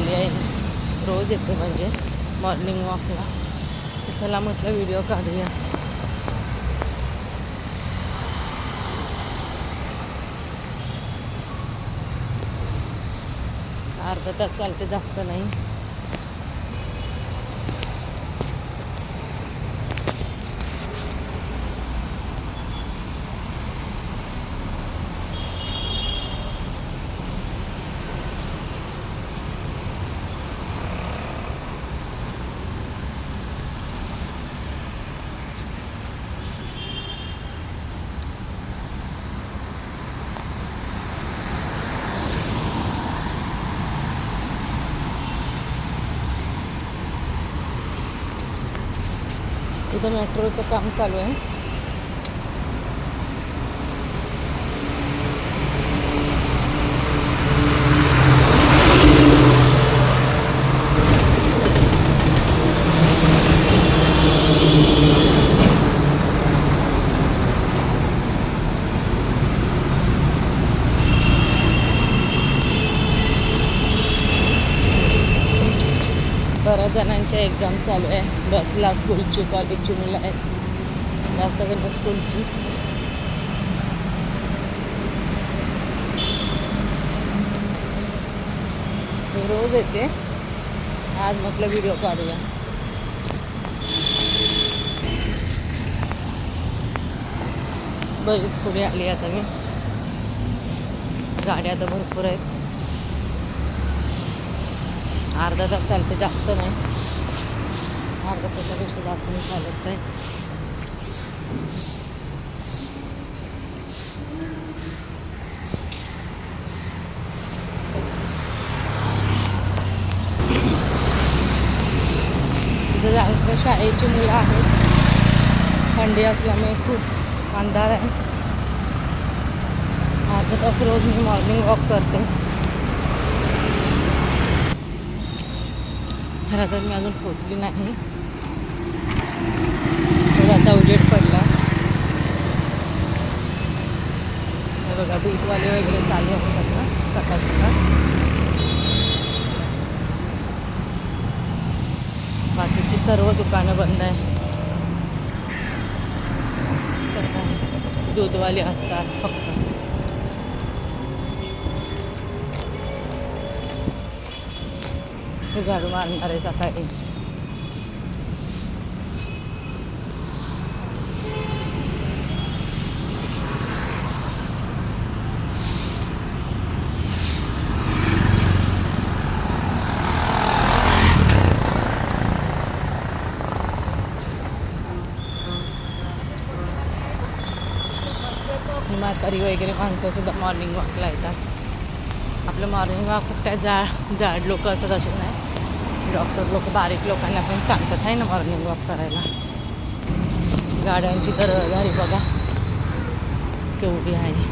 आली आहे. रोज येते म्हणजे मॉर्निंग वॉकला तर चला म्हटलं व्हिडिओ काढूया. अर्धा तास चालते जास्त नाही. इथं मेट्रोचं काम चालू आहे. चालू आहे. बसला स्कूलची कॉलेजची मुलं आहेत. जास्त करून स्कूलची रोज येते. आज म्हटलं व्हिडिओ काढूया. बरीच पुढे आली आता मी. गाड्या तर भरपूर आहेत. अर्धा तास चालते जास्त नाही. अर्धा तासापेक्षा जास्त नाही चालत नाही. तिथं शाळेची मुलं आहेत. थंडी असल्यामुळे खूप अंधार आहे. अर्धा तास रोज मी मॉर्निंग वॉक करते. चला तर मी अजून पोचली नाही. थोडासा उजेड पडला. बघा दूधवाले वगैरे चालू असतात ना सकाळ सकाळ बाकीची सर्व दुकानं बंद आहे सकाळ दूधवाले असतात फक्त. हे झाडू मारणार आहे सकाळी. म्हातारी वगैरे माणसंसुद्धा मॉर्निंग वॉकला येतात. आपलं मॉर्निंग वॉक फक्त जाड जाड लोक असतात असे नाही. डॉक्टर लोक बारीक लोकांना पण सांगतात आहे ना मॉर्निंग वॉक करायला. गाड्यांची तर रहदारी बघा. केवढी आहे.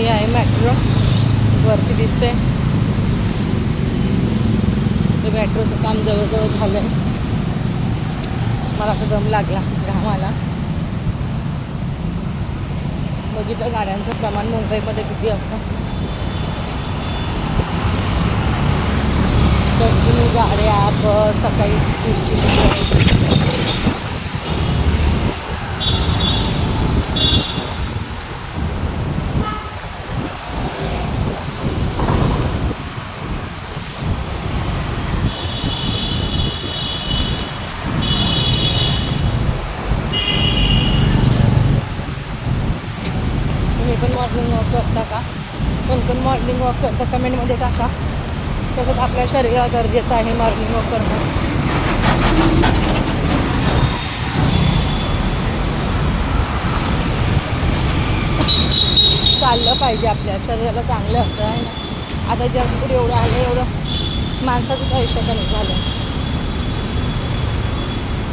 हे आहे मेट्रो वरती दिसते ते मेट्रोचं काम जवळजवळ झालं आहे मला तर दम लागला घामाला. बघितलं गाड्यांचं प्रमाण मुंबईमध्ये किती असतं. कंटिन्यू गाड्या बस सकाळी स्कूलची मुलं. मॉर्निंग वॉक करतं? कमेंटमध्ये टाका. तसंच आपल्या शरीराला गरजेचं आहे मॉर्निंग वॉक करणं. चाललं पाहिजे आपल्या. शरीराला चांगलं असतं आहे ना? आता जंक फूड एवढं आलं एवढं माणसाचंच आयुष्य कमी झालं.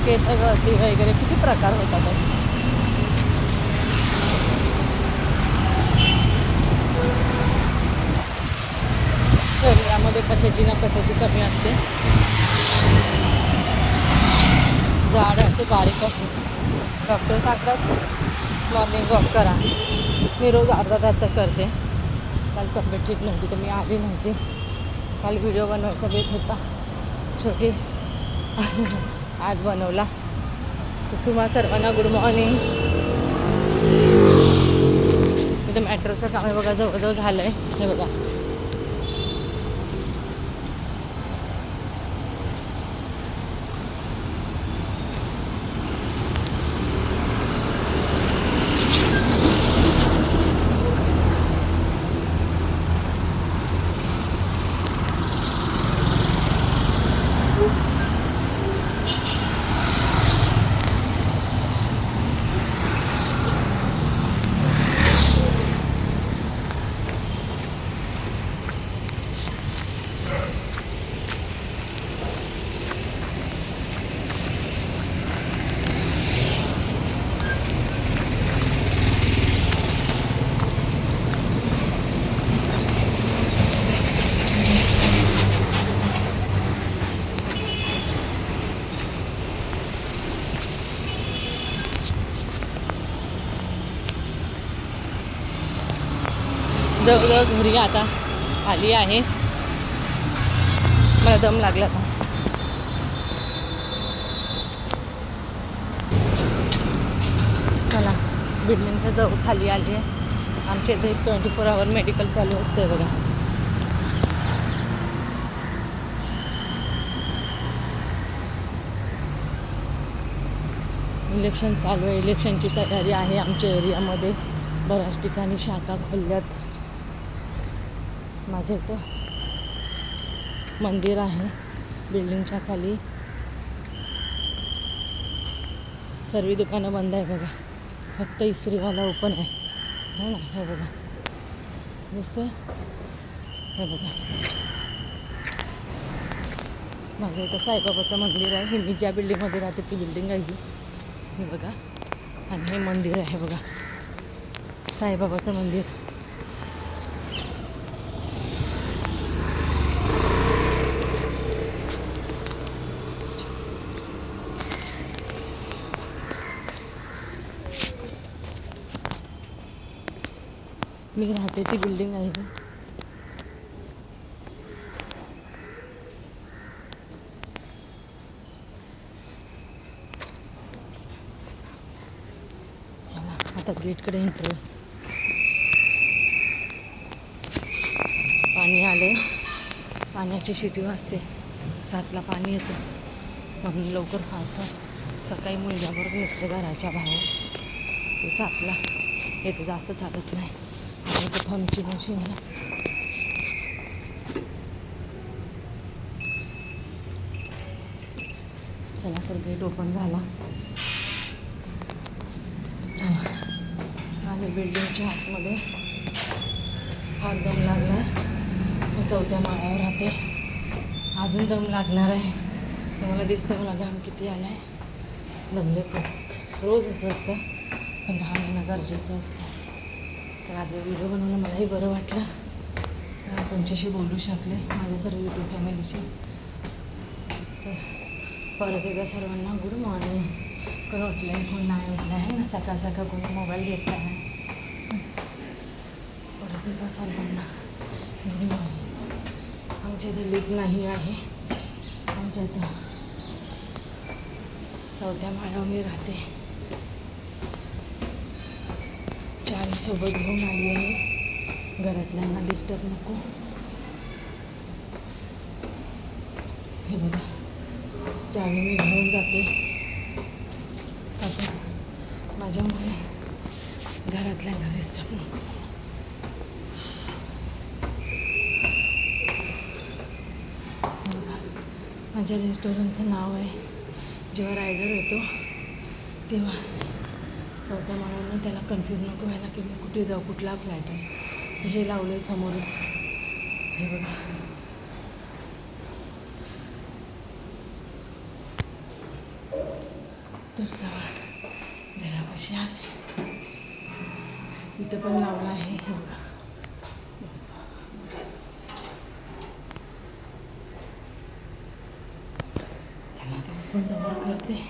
केस गळती वगैरे किती प्रकार होतात शरीरामध्ये कशाची ना कशाची कमी असते. झाड असे बारीक असो. डॉक्टर सांगतात मॉर्निंग वॉक करा. मी रोज अर्धा तासचं करते. काल तब्येत ठीक नव्हती तर मी आली नव्हती. काल व्हिडिओ बनवायचा बेत होता. छोटी आज बनवला. तर तुम्हा सर्वांना गुड मॉर्निंग इथं मेट्रोचं काम आहे बघा जवळजवळ झालं आहे हे बघा. जवळजवळ घरी आता आली आहे. मला दम लागला आता. चला बिल्डिंगच्या जवळ खाली आली आहे. आमच्या इथे ट्वेंटी फोर आवर मेडिकल चालू असते बघा. इलेक्शन चालू आहे. इलेक्शनची तयारी आहे आमच्या एरियामध्ये बऱ्याच ठिकाणी शाखा खोलल्यात. माझ्या इथं मंदिर आहे. बिल्डिंगच्या खाली. सर्व दुकानं बंद आहे बघा. फक्त इस्त्रीवाला ओपन आहे. है ना? हे बघा. दिसतोय? हे बघा. माझ्या इथं साईबाबाचं मंदिर आहे. हे मी ज्या बिल्डिंगमध्ये राहते ती बिल्डिंग आहे ही. हे बघा. आणि हे मंदिर आहे बघा. साईबाबाचं मंदिर. मी राहते ती बिल्डिंग आहे. चला आता गेटकडे एंट्री पाणी आले पाण्याची शिटी वाजते. सातला पाणी येतं. म्हणून लवकर फास्ट फास्ट सकाळी मुलग्याबरोबर निघते घराच्या बाहेर. ते सातला. येतं जास्त चालत नाही. आणि मशीन आहे चला तर गेट ओपन झाला. चला. माझ्या बिल्डिंगच्या आतमध्ये फार दम लागला मी चौथ्या माळ्यावर राहते. अजून दम लागणार आहे. तुम्हाला दिसतं मला घाम किती आला आहे दमले खूप रोज असं असतं. पण घाम येणं गरजेचं असतं. तर आज व्हिडिओ बनवला मलाही बरं वाटलं. तर तुमच्याशी बोलू शकले माझ्या सर्व यूट्यूब फॅमिलीशी तर परत एकदा सर्वांना गुड मॉर्निंग कोण उठलं आहे कोण नाही उठलं आहे ना? सकाळ सकाळ कोणी मोबाईल घेतला आहे. परत एकदा सर्वांना गुड मॉर्निंग आमच्या इथे लिफ्ट नाही आहे. आमच्या इथं चौथ्या माळ्यावर मी राहते. सोबत घेऊन आली आहे. घरातल्यांना डिस्टर्ब नको. हे बघा. चावी मी घेऊन जाते. आपण माझ्यामुळे घरातल्यांना डिस्टर्ब नको. माझ्या रेस्टॉरंटचं नाव आहे. जेव्हा रायडर येतो तेव्हा चौथ्या माळ्यानं त्याला कन्फ्यूज नको व्हायला की मी कुठे जाऊ कुठला फ्लॅट आहे. तर हे लावलं आहे समोरच. हे बघा. तर चला घरापाशी आले. इथं पण लावलं आहे हे बघा. चला आता पण डबल करते.